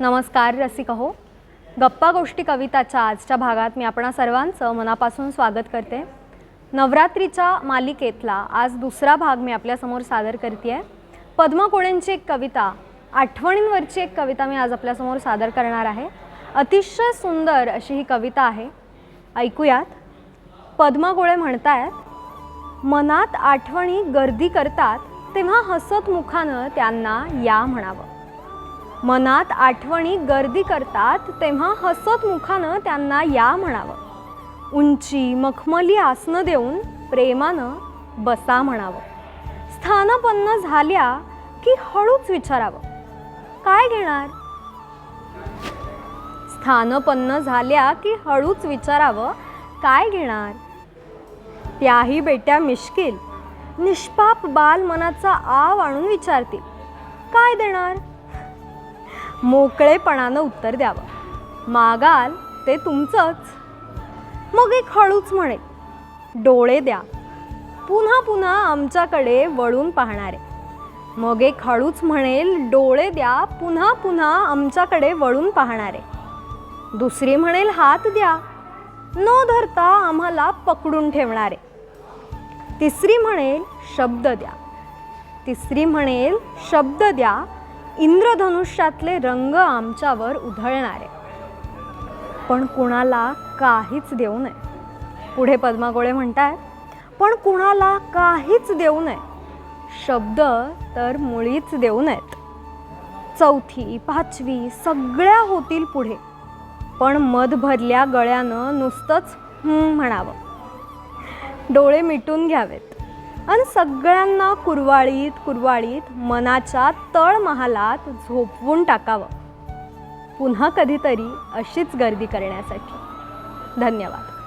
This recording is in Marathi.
नमस्कार रसिक हो गप्पा गोष्टी कविताच्या आजच्या भागात मी आपणा सर्वांचं मनापासून स्वागत करते. नवरात्रीच्या मालिकेतला आज दुसरा भाग मी आपल्यासमोर सादर करते आहे पद्मा एक कविता आठवणींवरची एक कविता मी आज आपल्यासमोर सादर करणार आहे. अतिशय सुंदर अशी ही कविता आहे. ऐकूयात. पद्मगोळे म्हणतायत मनात आठवणी गर्दी करतात तेव्हा हसत मुखानं त्यांना या म्हणावं. मनात आठवणी गर्दी करतात तेव्हा हसत मुखानं त्यांना या म्हणावं. उंची मखमली आसनं देऊन प्रेमानं बसा म्हणावं. स्थानपन्न झाल्या की हळूच विचारावं. काय घेणार? स्थानपन्न झाल्या की हळूच विचारावं. काय घेणार? त्याही बेट्या मिश्किल निष्पाप बाल मनाचा आव आणून विचारतील. काय देणार? मोकळेपणानं उत्तर द्यावं. मागाल ते तुमचंच. मग एक हळूच म्हणे डोळे द्या. पुन्हा पुन्हा आमच्याकडे वळून पाहणारे. मग एक हळूच म्हणेल डोळे द्या पुन्हा पुन्हा आमच्याकडे वळून पाहणारे. दुसरी म्हणेल हात द्या. न धरता आम्हाला पकडून ठेवणारे. तिसरी म्हणेल शब्द द्या. तिसरी म्हणेल शब्द द्या. इंद्रधनुष्यातले रंग आमच्यावर उधळणारे. पण कुणाला काहीच देऊ नये. पुढे पद्मागोळे म्हणतात पण कुणाला काहीच देऊ नये. शब्द तर मुळीच देऊ नयेत. चौथी पाचवी सगळ्या होतील पुढे. पण मध भरल्या गळ्यानं नुसतंच म्हणावं. डोळे मिटून घ्यावेत. आणि सगळ्यांना कुरवाळीत कुरवाळीत मनाच्या तळमहालात झोपवून टाकावं. पुन्हा कधीतरी अशीच गर्दी करण्यासाठी. धन्यवाद.